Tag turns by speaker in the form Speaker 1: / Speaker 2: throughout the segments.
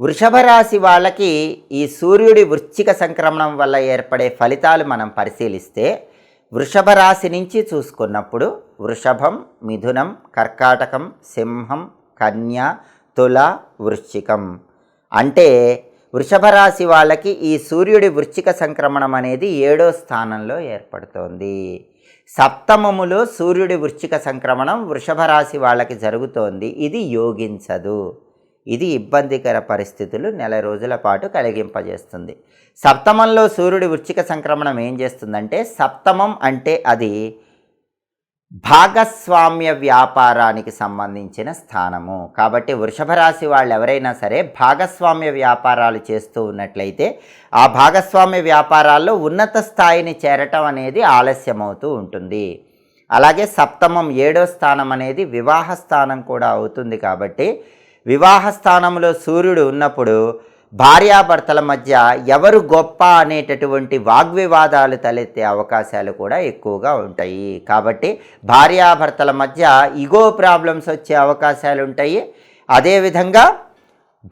Speaker 1: వృషభ రాశి వాళ్ళకి ఈ సూర్యుడి వృశ్చిక సంక్రమణం వల్ల ఏర్పడే ఫలితాలు మనం పరిశీలిస్తే వృషభ రాశి నుంచి చూసుకున్నప్పుడు వృషభం మిథునం కర్కాటకం సింహం కన్య తుల వృశ్చికం. అంటే వృషభ రాశి వాళ్ళకి ఈ సూర్యుడి వృశ్చిక సంక్రమణం అనేది ఏడో స్థానంలో ఏర్పడుతోంది. సప్తమములో సూర్యుడి వృశ్చిక సంక్రమణం వృషభ రాశి వాళ్ళకి జరుగుతోంది. ఇది యోగించదు. ఇది ఇబ్బందికర పరిస్థితులు నెల రోజుల పాటు కలిగింపజేస్తుంది. సప్తమంలో సూర్యుడి వృచ్చిక సంక్రమణం ఏం చేస్తుందంటే సప్తమం అంటే అది భాగస్వామ్య వ్యాపారానికి సంబంధించిన స్థానము. కాబట్టి వృషభ రాశి వాళ్ళు ఎవరైనా సరే భాగస్వామ్య వ్యాపారాలు చేస్తూ ఉన్నట్లయితే ఆ భాగస్వామ్య వ్యాపారాల్లో ఉన్నత స్థాయిని చేరటం అనేది ఆలస్యమవుతూ ఉంటుంది. అలాగే సప్తమం ఏడో స్థానం అనేది వివాహ స్థానం కూడా అవుతుంది కాబట్టి వివాహ స్థానంలో సూర్యుడు ఉన్నప్పుడు భార్యాభర్తల మధ్య ఎవరు గొప్ప అనేటటువంటి వాగ్వివాదాలు తలెత్తే అవకాశాలు కూడా ఎక్కువగా ఉంటాయి. కాబట్టి భార్యాభర్తల మధ్య ఇగో ప్రాబ్లమ్స్ వచ్చే అవకాశాలు ఉంటాయి. అదేవిధంగా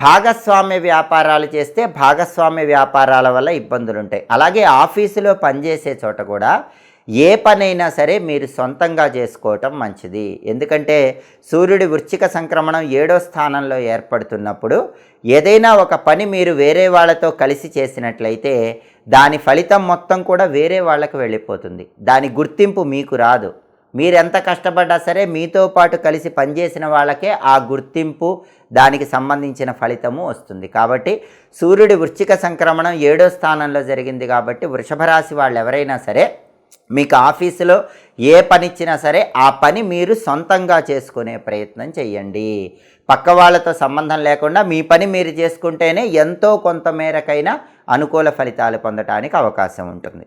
Speaker 1: భాగస్వామ్య వ్యాపారాలు చేస్తే భాగస్వామ్య వ్యాపారాల వల్ల ఇబ్బందులు ఉంటాయి. అలాగే ఆఫీసులో పనిచేసే చోట కూడా ఏ పనైనా సరే మీరు సొంతంగా చేసుకోవటం మంచిది. ఎందుకంటే సూర్యుడి వృశ్చిక సంక్రమణం ఏడో స్థానంలో ఏర్పడుతున్నప్పుడు ఏదైనా ఒక పని మీరు వేరే వాళ్ళతో కలిసి చేసినట్లయితే దాని ఫలితం మొత్తం కూడా వేరే వాళ్ళకు వెళ్ళిపోతుంది. దాని గుర్తింపు మీకు రాదు. మీరెంత కష్టపడ్డా సరే మీతో పాటు కలిసి పనిచేసిన వాళ్ళకే ఆ గుర్తింపు దానికి సంబంధించిన ఫలితము వస్తుంది. కాబట్టి సూర్యుడి వృశ్చిక సంక్రమణం ఏడో స్థానంలో జరిగింది కాబట్టి వృషభ రాశి వాళ్ళు ఎవరైనా సరే మీకు ఆఫీసులో ఏ పని ఇచ్చినా సరే ఆ పని మీరు సొంతంగా చేసుకునే ప్రయత్నం చేయండి పక్క వాళ్ళతో సంబంధం లేకుండా మీ పని మీరు చేసుకుంటేనే ఎంతో కొంత మేరకైనా అనుకూల ఫలితాలు పొందటానికి అవకాశం ఉంటుంది.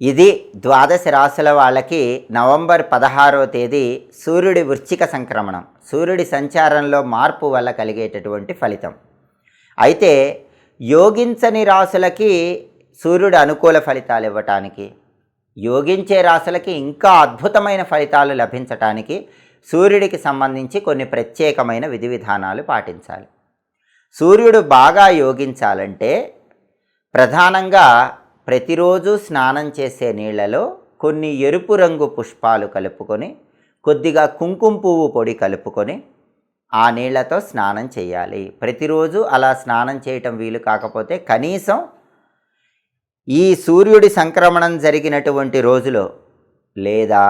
Speaker 1: ఇది ద్వాదశ రాశుల వాళ్ళకి నవంబర్ పదహారవ తేదీ సూర్యుడి వృశ్చిక సంక్రమణం సూర్యుడి సంచారంలో మార్పు వల్ల కలిగేటటువంటి ఫలితం. అయితే యోగించని రాశులకి సూర్యుడు అనుకూల ఫలితాలు ఇవ్వటానికి యోగించే రాశులకి ఇంకా అద్భుతమైన ఫలితాలు లభించటానికి సూర్యుడికి సంబంధించి కొన్ని ప్రత్యేకమైన విధి విధానాలు పాటించాలి. సూర్యుడు బాగా యోగించాలంటే ప్రధానంగా ప్రతిరోజు స్నానం చేసే నీళ్ళలో కొన్ని ఎరుపు రంగు పుష్పాలు కలుపుకొని కొద్దిగా కుంకుమ పువ్వు పొడి కలుపుకొని ఆ నీళ్ళతో స్నానం చేయాలి. ప్రతిరోజు అలా స్నానం చేయటం వీలు కాకపోతే కనీసం ఈ సూర్యుడి సంక్రమణం జరిగినటువంటి రోజులో లేదా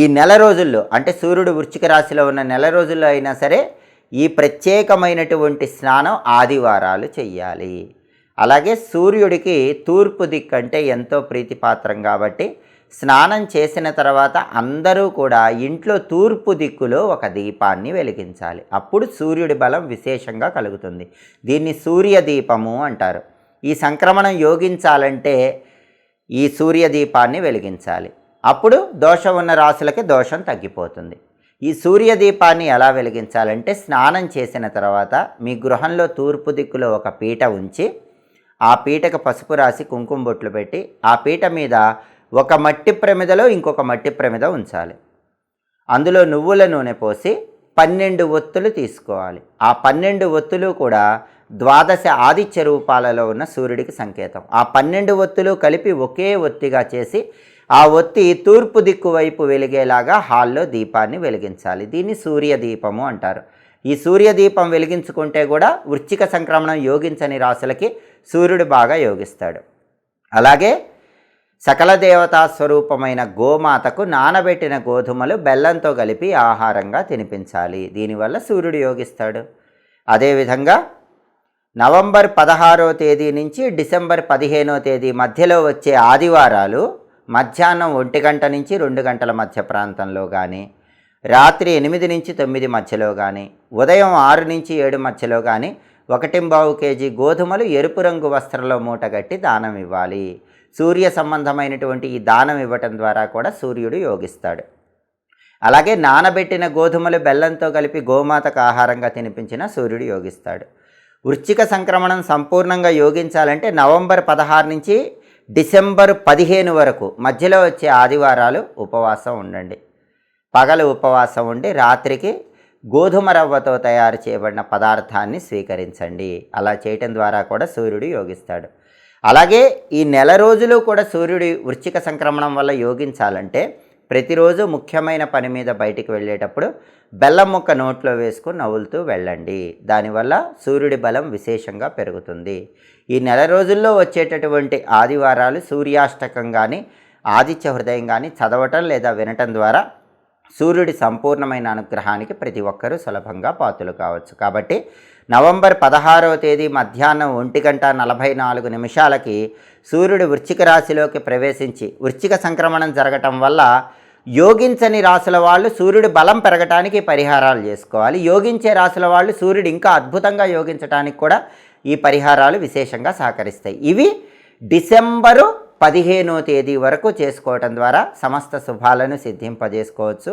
Speaker 1: ఈ నెల రోజుల్లో అంటే సూర్యుడు వృశ్చిక రాశిలో ఉన్న నెల రోజుల్లో అయినా సరే ఈ ప్రత్యేకమైనటువంటి స్నానం ఆదివారాలు చెయ్యాలి. అలాగే సూర్యుడికి తూర్పు దిక్కు అంటే ఎంతో ప్రీతిపాత్రం కాబట్టి స్నానం చేసిన తర్వాత అందరూ కూడా ఇంట్లో తూర్పు దిక్కులో ఒక దీపాన్ని వెలిగించాలి. అప్పుడు సూర్యుడి బలం విశేషంగా కలుగుతుంది. దీన్ని సూర్య దీపము అంటారు. ఈ సంక్రమణం యోగించాలంటే ఈ సూర్యదీపాన్ని వెలిగించాలి. అప్పుడు దోషం ఉన్న రాశులకి దోషం తగ్గిపోతుంది. ఈ సూర్యదీపాన్ని ఎలా వెలిగించాలంటే స్నానం చేసిన తర్వాత మీ గృహంలో తూర్పు దిక్కులో ఒక పీట ఉంచి ఆ పీటకు పసుపు రాసి కుంకుమ బొట్లు పెట్టి ఆ పీట మీద ఒక మట్టి ప్రమిదలో ఇంకొక మట్టి ప్రమిద ఉంచాలి. అందులో నువ్వుల నూనె పోసి పన్నెండు ఒత్తులు తీసుకోవాలి. ఆ పన్నెండు ఒత్తులు కూడా ద్వాదశ ఆదిత్య రూపాలలో ఉన్న సూర్యుడికి సంకేతం. ఆ పన్నెండు ఒత్తులు కలిపి ఒకే ఒత్తిగా చేసి ఆ ఒత్తి తూర్పు దిక్కు వైపు వెలిగేలాగా హాల్లో దీపాన్ని వెలిగించాలి. దీన్ని సూర్యదీపము అంటారు. ఈ సూర్యదీపం వెలిగించుకుంటే కూడా వృచ్చిక సంక్రమణం యోగించని రాశులకి సూర్యుడు బాగా యోగిస్తాడు. అలాగే సకల దేవతా స్వరూపమైన గోమాతకు నానబెట్టిన గోధుమలు బెల్లంతో కలిపి ఆహారంగా తినిపించాలి. దీనివల్ల సూర్యుడు యోగిస్తాడు. అదేవిధంగా నవంబర్ పదహారో తేదీ నుంచి డిసెంబర్ పదిహేనో తేదీ మధ్యలో వచ్చే ఆదివారాలు మధ్యాహ్నం ఒంటి గంట నుంచి రెండు గంటల మధ్య ప్రాంతంలో కానీ రాత్రి ఎనిమిది నుంచి తొమ్మిది మధ్యలో కానీ ఉదయం ఆరు నుంచి ఏడు మధ్యలో కానీ ఒకటింబావు కేజీ గోధుమలు ఎరుపు రంగు వస్త్రంలో మూటగట్టి దానం ఇవ్వాలి. సూర్య సంబంధమైనటువంటి ఈ దానం ఇవ్వటం ద్వారా కూడా సూర్యుడు యోగిస్తాడు. అలాగే నానబెట్టిన గోధుమలు బెల్లంతో కలిపి గోమాతకు ఆహారంగా తినిపించిన సూర్యుడు యోగిస్తాడు. వృశ్చిక సంక్రమణం సంపూర్ణంగా యోగించాలంటే నవంబర్ పదహారు నుంచి డిసెంబర్ పదిహేను వరకు మధ్యలో వచ్చే ఆదివారాలు ఉపవాసం ఉండండి. పగలు ఉపవాసం ఉండి రాత్రికి గోధుమ రవ్వతో తయారు చేయబడిన పదార్థాన్ని స్వీకరించండి. అలా చేయటం ద్వారా కూడా సూర్యుడు యోగిస్తాడు. అలాగే ఈ నెల రోజులు కూడా సూర్యుడి వృశ్చిక సంక్రమణం వల్ల యోగించాలంటే ప్రతిరోజు ముఖ్యమైన పని మీద బయటికి వెళ్ళేటప్పుడు బెల్లం ముక్క నోట్లో వేసుకుని నవ్వులుతూ వెళ్ళండి. దానివల్ల సూర్యుడి బలం విశేషంగా పెరుగుతుంది. ఈ నెల రోజుల్లో వచ్చేటటువంటి ఆదివారాలు సూర్యాష్టకం కానీ ఆదిత్య హృదయం కానీ చదవటం లేదా వినటం ద్వారా సూర్యుడి సంపూర్ణమైన అనుగ్రహానికి ప్రతి ఒక్కరూ సులభంగా పాతులు కావచ్చు. కాబట్టి నవంబర్ పదహారవ తేదీ మధ్యాహ్నం ఒంటి గంట నలభై నాలుగు నిమిషాలకి సూర్యుడు వృశ్చిక రాశిలోకి ప్రవేశించి వృశ్చిక సంక్రమణం జరగటం వల్ల యోగించని రాసుల వాళ్ళు సూర్యుడి బలం పెరగటానికి పరిహారాలు చేసుకోవాలి. యోగించే రాసుల వాళ్ళు సూర్యుడు ఇంకా అద్భుతంగా యోగించడానికి కూడా ఈ పరిహారాలు విశేషంగా సహకరిస్తాయి. ఇవి డిసెంబరు పదిహేనో తేదీ వరకు చేసుకోవటం ద్వారా సమస్త శుభాలను సిద్ధింపజేసుకోవచ్చు.